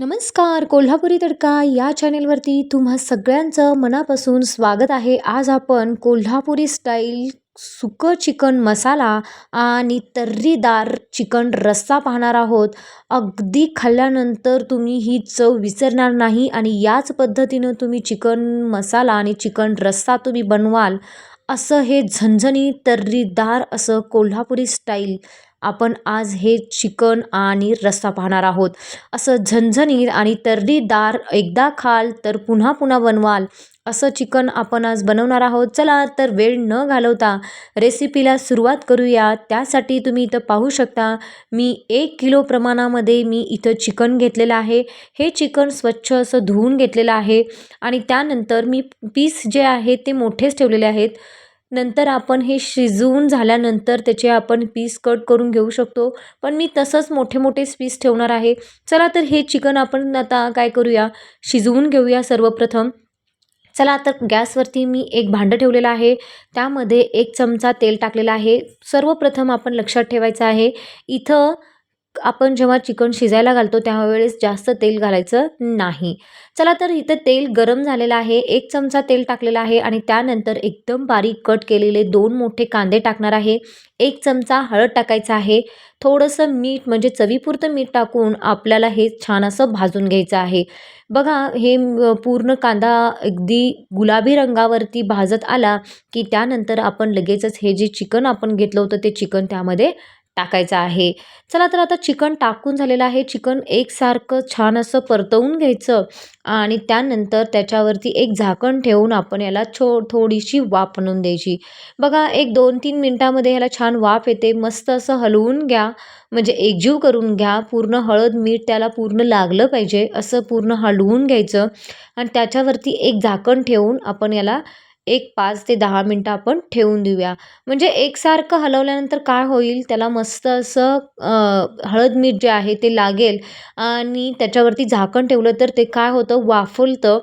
नमस्कार कोल्हापुरी तडका या चॅनेलवरती तुम्हा सगळ्यांचं मनापासून स्वागत आहे. आज आपण कोल्हापुरी स्टाईल सुकं चिकन मसाला आणि तर्रीदार चिकन रस्सा पाहणार आहोत. अगदी खाल्ल्यानंतर तुम्ही ही चव विसरणार नाही आणि याच पद्धतीनं तुम्ही चिकन मसाला आणि चिकन रस्सा तुम्ही बनवाल. असं हे झणझणी तर्रीदार असं कोल्हापुरी स्टाईल आपण आज हे चिकन आणि रस्सा पाहणार आहोत. असं झणझणीत आणि तर्रीदार एकदा खाल तर पुन्हा पुन्हा बनवाल असं चिकन आपण आज बनवणार आहोत. चला तर वेळ न घालवता रेसिपीला सुरुवात करूया. त्यासाठी तुम्ही इथं पाहू शकता मी एक किलो प्रमाणामध्ये मी इथं चिकन घेतलेलं आहे. हे चिकन स्वच्छ असं धुवून घेतलेलं आहे आणि त्यानंतर मी पीस जे आहे ते मोठेच ठेवलेले आहेत. नंतर आपण हे शिजवून झाल्यानंतर त्याचे आपण पीस कट करून घेऊ शकतो. पण मी तसंच मोठे मोठेच पीस ठेवणार आहे. चला तर हे चिकन आपण आता काय करूया? शिजवून घेऊया सर्वप्रथम. चला तर गॅसवरती मी एक भांडं ठेवलेलं आहे. त्यामध्ये एक चमचा तेल टाकलेलं आहे. सर्वप्रथम आपण लक्षात ठेवायचं आहे. इथं आपण जेव्हा चिकन शिजायला घालतो त्यावेळेस जास्त तेल घालायचं नाही. चला तर इथं तेल गरम झालेलं आहे एक चमचा तेल टाकलेला आहे आणि त्यानंतर एकदम बारीक कट केलेले दोन मोठे कांदे टाकणार आहे. एक चमचा हळद टाकायचा आहे. थोडंसं मीठ म्हणजे चवीपुरतं मीठ टाकून आपल्याला हे छान असं भाजून घ्यायचं आहे. बघा हे पूर्ण कांदा अगदी गुलाबी रंगावरती भाजत आला की त्यानंतर आपण लगेचच हे जे चिकन आपण घेतलं होतं ते चिकन त्यामध्ये टाकायचं आहे. चला तर आता चिकन टाकून झालेलं आहे. चिकन एकसारखं छान असं परतवून घ्यायचं आणि त्यानंतर त्याच्यावरती एक झाकण ठेवून आपण याला छो थोडीशी वाफ आणून द्यायची. बघा एक दोन तीन मिनटामध्ये ह्याला छान वाफ येते. मस्त असं हलवून घ्या. म्हणजे एकजीव करून घ्या. पूर्ण हळद मीठ त्याला पूर्ण लागलं पाहिजे. असं पूर्ण हलवून घ्यायचं आणि त्याच्यावरती एक झाकण ठेवून आपण याला एक पाच ते दहा मिनटं आपण ठेवून देऊया. म्हणजे एकसारखं हलवल्यानंतर काय होईल? त्याला मस्त असं हळद मीठ जे आहे ते लागेल आणि त्याच्यावरती झाकण ठेवलं तर ते काय होतं? वाफुलतं.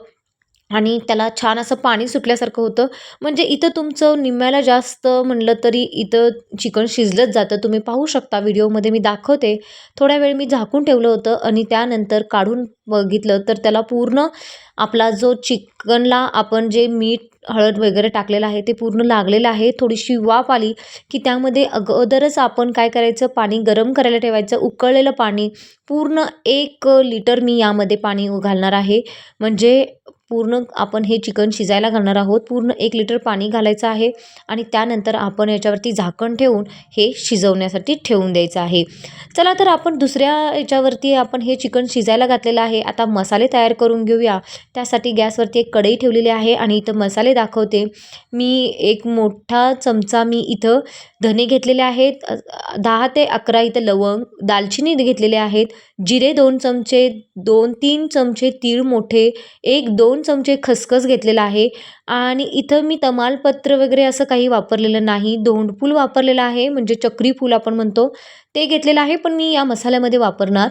आणि त्याला छान असं पाणी सुटल्यासारखं होतं. म्हणजे इथं तुमचं निम्म्याला जास्त म्हणलं तरी इथं चिकन शिजलंच जातं. तुम्ही पाहू शकता व्हिडिओमध्ये मी दाखवते. थोड्या वेळ मी झाकून ठेवलं होतं आणि त्यानंतर काढून बघितलं तर त्याला पूर्ण आपला जो चिकनला आपण जे मीठ हळद वगैरे टाकलेलं आहे ते पूर्ण लागलेलं आहे. थोडीशी वाफ आली की त्यामध्ये अगोदरच आपण काय करायचं? पाणी गरम करायला ठेवायचं. उकळलेलं पाणी पूर्ण एक लिटर मी यामध्ये पाणी घालणार आहे. म्हणजे पूर्ण आपण हे चिकन शिजायला घालणार आहोत. पूर्ण एक लिटर पाणी घालायचं आहे आणि त्यानंतर आपण याच्यावरती झाकण ठेवून हे शिजवण्यासाठी ठेवून द्यायचं आहे. चला तर आपण दुसऱ्या याच्यावरती आपण हे चिकन शिजायला घातलेलं आहे. आता मसाले तयार करून घेऊया. त्यासाठी गॅसवरती एक कढई ठेवलेली आहे आणि इथं मसाले दाखवते. मी एक मोठा चमचा मी इथं धने घेतलेले आहेत. दहा ते अकरा इथं लवंग दालचिनी घेतलेले आहेत. जिरे दोन चमचे दोन तीन चमचे तीळ मोठे एक दोन चमचे खसखस घेतलेला आहे. आणि इथं मी तमालपत्र वगैरे असं काही वापरलेलं नाही. दोंडफूल वापरलेलं आहे. म्हणजे चक्रीफूल आपण म्हणतो. ते घेतलेलं आहे पण मी या मसाल्यामध्ये वापरणार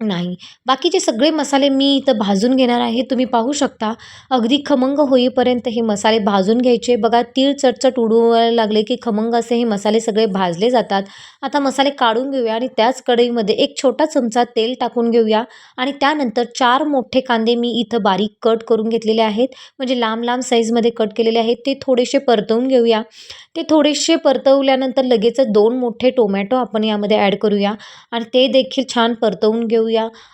नाही. बाकीचे सगळे मसाले मी इथं भाजून घेणार आहे. तुम्ही पाहू शकता. अगदी खमंग होईपर्यंत हे मसाले भाजून घ्यायचे. बघा तीळ चटचट उडवायला लागले की खमंग असे हे मसाले सगळे भाजले जातात. आता मसाले काढून घेऊया आणि त्याच कढईमध्ये एक छोटा चमचा तेल टाकून घेऊया. आणि त्यानंतर चार मोठे कांदे मी इथं बारीक कट करून घेतलेले आहेत. म्हणजे लांब लांब साईजमध्ये कट केलेले आहेत. ते थोडेसे परतवून घेऊया. ते थोडेसे परतवल्यानंतर लगेचच दोन मोठे टोमॅटो आपण यामध्ये ॲड करूया. आणि ते देखील छान परतवून घेऊया.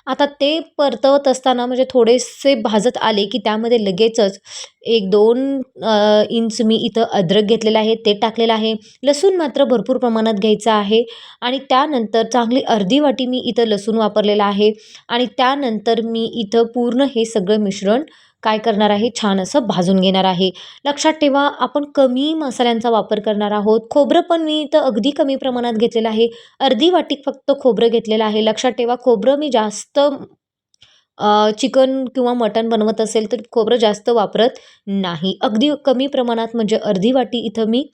आता ते परतवत असताना म्हणजे थोडेसे भाजत आले की त्यामध्ये लगेचच एक दोन इंच मी इथं अद्रक घेतलेलं आहे ते टाकलेलं आहे. लसूण मात्र भरपूर प्रमाणात घ्यायचं आहे. आणि त्यानंतर चांगली अर्धी वाटी मी इथं लसूण वापरलेलं आहे. आणि त्यानंतर मी इथं पूर्ण हे सगळं मिश्रण काय करणार आहे? छान असं भाजून घेणार आहे. लक्षात ठेवा आपण कमी मसाल्यांचा वापर करणार आहोत. खोबरं पण मी इथं अगदी कमी प्रमाणात घेतलेलं आहे. अर्धी वाटी फक्त खोबरं घेतलेलं आहे. लक्षात ठेवा खोबरं मी जास्त चिकन किंवा मटण बनवत असेल तर खोबरं जास्त वापरत नाही. अगदी कमी प्रमाणात म्हणजे अर्धी वाटी इथं मी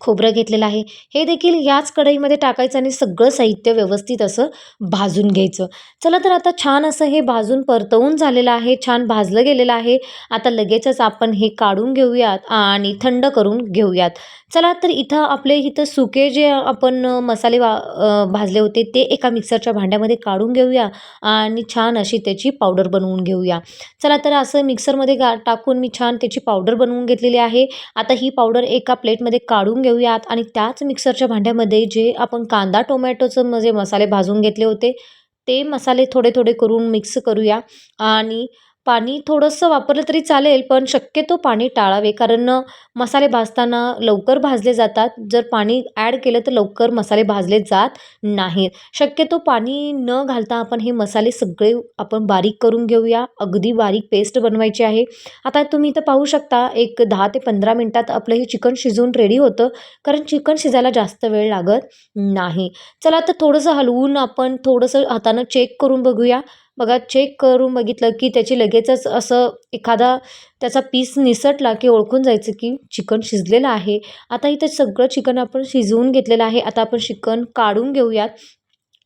खोबरं घेतलेलं आहे. हे देखील याच कढईमध्ये टाकायचं आणि सगळं साहित्य व्यवस्थित असं भाजून घ्यायचं. चला तर आता छान असं हे भाजून परतवून झालेलं आहे. छान भाजलं गेलेलं आहे. आता लगेचच आपण हे काढून घेऊयात आणि थंड करून घेऊयात. चला तर इथं आपले इथं सुके जे आपण मसाले वा भाजले होते ते एका मिक्सरच्या भांड्यामध्ये काढून घेऊया आणि छान अशी त्याची पावडर बनवून घेऊया. चला तर असं मिक्सरमध्ये गा टाकून मी छान त्याची पावडर बनवून घेतलेली आहे. आता ही पावडर एका प्लेटमध्ये काढून घेऊयात. आणि त्याच मिक्सरच्या भांड्यामध्ये जे आपण कांदा टोमॅटोचं म्हणजे मसाले भाजून घेतले होते ते मसाले थोडे थोडे करून मिक्स करूया. आणि पाणी थोडंसं वापरलं तरी चालेल पण शक्यतो पाणी टाळावे. कारण मसाले भाजताना लवकर भाजले जातात. जर पाणी ॲड केलं तर लवकर मसाले भाजले जात नाहीत. शक्यतो पाणी न घालता आपण हे मसाले सगळे आपण बारीक करून घेऊया. अगदी बारीक पेस्ट बनवायची आहे. आता तुम्ही इथं पाहू शकता एक दहा ते पंधरा मिनटात आपलं हे चिकन शिजवून रेडी होतं. कारण चिकन शिजायला जास्त वेळ लागत नाही. चला तर थोडंसं हलवून आपण थोडंसं हातानं चेक करून बघूया. बघा चेक करून बघितलं की त्याची लगेचच असं एखादा त्याचा पीस निसटला की ओळखून जायचं की चिकन शिजलेलं आहे. आता इथं सगळं चिकन आपण शिजवून घेतलेलं आहे. आता आपण चिकन काढून घेऊयात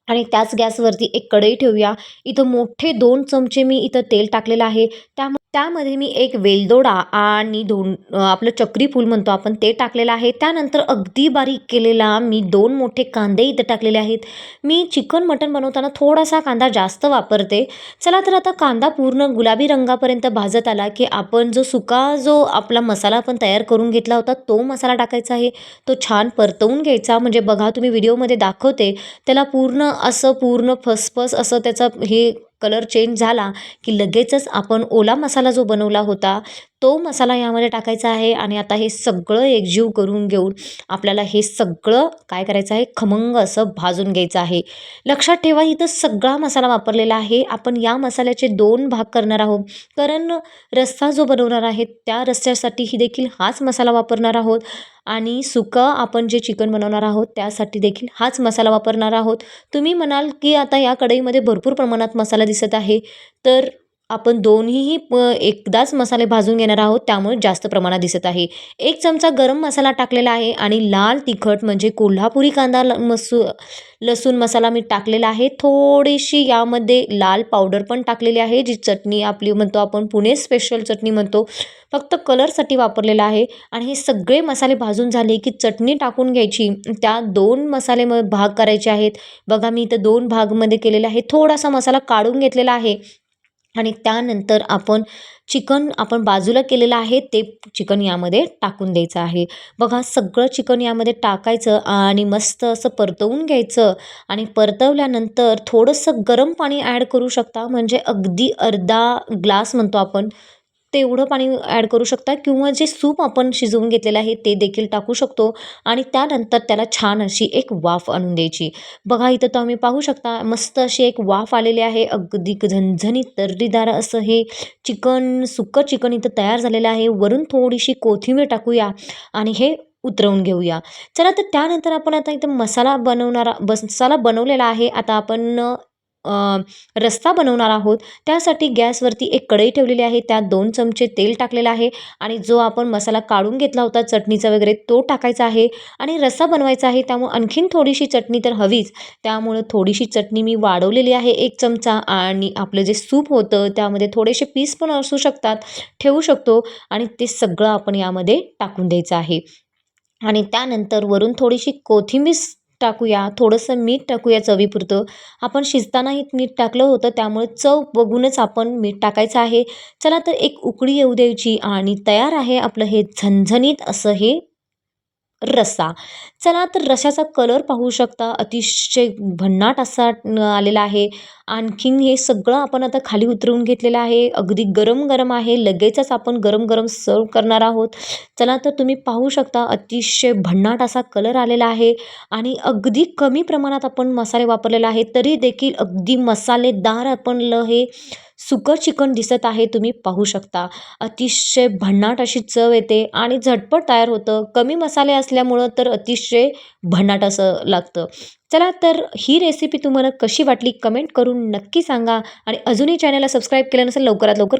आणि त्याच गॅसवरती एक कढई ठेवूया. इथं मोठे दोन चमचे मी इथं तेल टाकलेलं आहे. त्यामुळे त्यामध्ये मी एक वेलदोडा आणि दोन आपलं चक्री फूल म्हणतो आपण ते टाकलेलं आहे. त्यानंतर अगदी बारीक केलेला मी दोन मोठे कांदे इथं टाकलेले आहेत. मी चिकन मटन बनवताना थोडासा कांदा जास्त वापरते. चला तर आता कांदा पूर्ण गुलाबी रंगापर्यंत भाजत आला की आपण जो सुका जो आपला मसाला आपण तयार करून घेतला होता तो मसाला टाकायचा आहे. तो छान परतवून घ्यायचा. म्हणजे बघा तुम्ही व्हिडिओमध्ये दाखवते. त्याला पूर्ण असं पूर्ण फसफस असं त्याचं हे कलर चेंज झाला की लगेचच आपण ओला मसाला जो बनवला होता तो मसाला यामध्ये टाकायचा आहे आणि आता हे सगळं एकजीव करून घेऊन आपल्याला हे सगळं काय करायचं आहे? खमंग असं भाजून घ्यायचं आहे. लक्षात ठेवा इथं सगळा मसाला वापरलेला आहे. आपण या मसाल्याचे दोन भाग करणार आहोत. कारण रस्सा जो बनवणार आहे त्या रस्स्यासाठी ही देखील हाच मसाला वापरणार आहोत. आणि सुकं आपण जे चिकन बनवणार आहोत त्यासाठी देखील हाच मसाला वापरणार आहोत. तुम्ही म्हणाल की आता या कढईमध्ये भरपूर प्रमाणात मसाला दिसत आहे. तर आपण दोन्हीही एकदाच मसाले भाजून घेणार आहोत त्यामुळे जास्त प्रमाणात दिसत आहे. एक चमचा गरम मसाला टाकलेला आहे आणि लाल तिखट म्हणजे कोल्हापुरी कांदा ल मसू लसूण मसाला मी टाकलेला आहे. थोडीशी यामध्ये लाल पावडर पण टाकलेली आहे जी चटणी आपली म्हणतो आपण पुणे स्पेशल चटणी म्हणतो. फक्त कलरसाठी वापरलेला आहे आणि हे सगळे मसाले भाजून झाले की चटणी टाकून घ्यायची. त्या दोन मसाले म भाग करायचे आहेत. बघा मी इथं दोन भागमध्ये केलेला आहे. थोडासा मसाला काढून घेतलेला आहे. आणि त्यानंतर आपण चिकन आपण बाजूला केलेलं आहे ते चिकन यामध्ये टाकून द्यायचं आहे. बघा सगळं चिकन यामध्ये टाकायचं आणि मस्त असं परतवून घ्यायचं आणि परतवल्यानंतर थोडंसं गरम पाणी ॲड करू शकता. म्हणजे अगदी अर्धा ग्लास म्हणतो आपण तेवढं पाणी ॲड करू शकता किंवा जे सूप आपण शिजवून घेतलेलं आहे ते देखील टाकू शकतो आणि त्यानंतर त्याला छान अशी एक वाफ आणून द्यायची. बघा इथं तर आम्ही पाहू शकता मस्त अशी एक वाफ आलेली आहे अगदी झणझणीत तर्रीदार असं हे चिकन सुकं चिकन इथं तयार झालेलं आहे. वरून थोडीशी कोथिंबीर टाकूया आणि हे उतरवून घेऊया. चला तर त्यानंतर आपण आता इथं मसाला बनवणारा मसाला बनवलेला आहे. आता आपण रस्सा बनवणार आहोत. त्यासाठी गॅसवरती एक कढई ठेवलेली आहे. त्यात दोन चमचे तेल टाकलेलं आहे आणि जो आपण मसाला काढून घेतला होता चटणीचा वगैरे तो टाकायचा आहे आणि रस्सा बनवायचा आहे. त्यामुळे आणखीन थोडीशी चटणी तर हवीच. त्यामुळं थोडीशी चटणी मी वाढवलेली आहे एक चमचा आणि आपलं जे सूप होतं त्यामध्ये थोडेसे पीस पण असू शकतात. ठेवू शकतो आणि ते सगळं आपण यामध्ये टाकून द्यायचं आहे. आणि त्यानंतर वरून थोडीशी कोथिंबीर टाकूया थोडंसं मीठ टाकूया चवीपुरतं. आपण शिजतानाही मीठ टाकलं होतं त्यामुळे चव बघूनच आपण मीठ टाकायचं आहे. चला तर एक उकळी येऊ द्यायची आणि तयार आहे आपलं हे झणझणीत असं हे रस्सा चला तर रशाचा कलर पाहू शकता. अतिशय भन्नाट असा आलेला आहे. आणखीन हे सगळं आपण आता खाली उतरवून घेतलेलं आहे. अगदी गरम गरम आहे. लगेचच आपण गरम गरम सर्व करणार आहोत. चला तर तुम्ही पाहू शकता. अतिशय भन्नाट असा कलर आलेला आहे. आणि अगदी कमी प्रमाणात आपण मसाले वापरलेले आहे तरी देखील अगदी मसालेदार आपण ल हे सुकं चिकन दिसत आहे तुम्ही पाहू शकता. अतिशय भन्नाट अशी चव येते आणि झटपट तयार होतं. कमी मसाले असल्यामुळं तर अतिशय भन्नाट असं लागतं. चला तर ही रेसिपी तुम्हाला कशी वाटली कमेंट करून नक्की सांगा आणि अजूनही चॅनलला सबस्क्राईब केलं नसेल लवकरात लवकर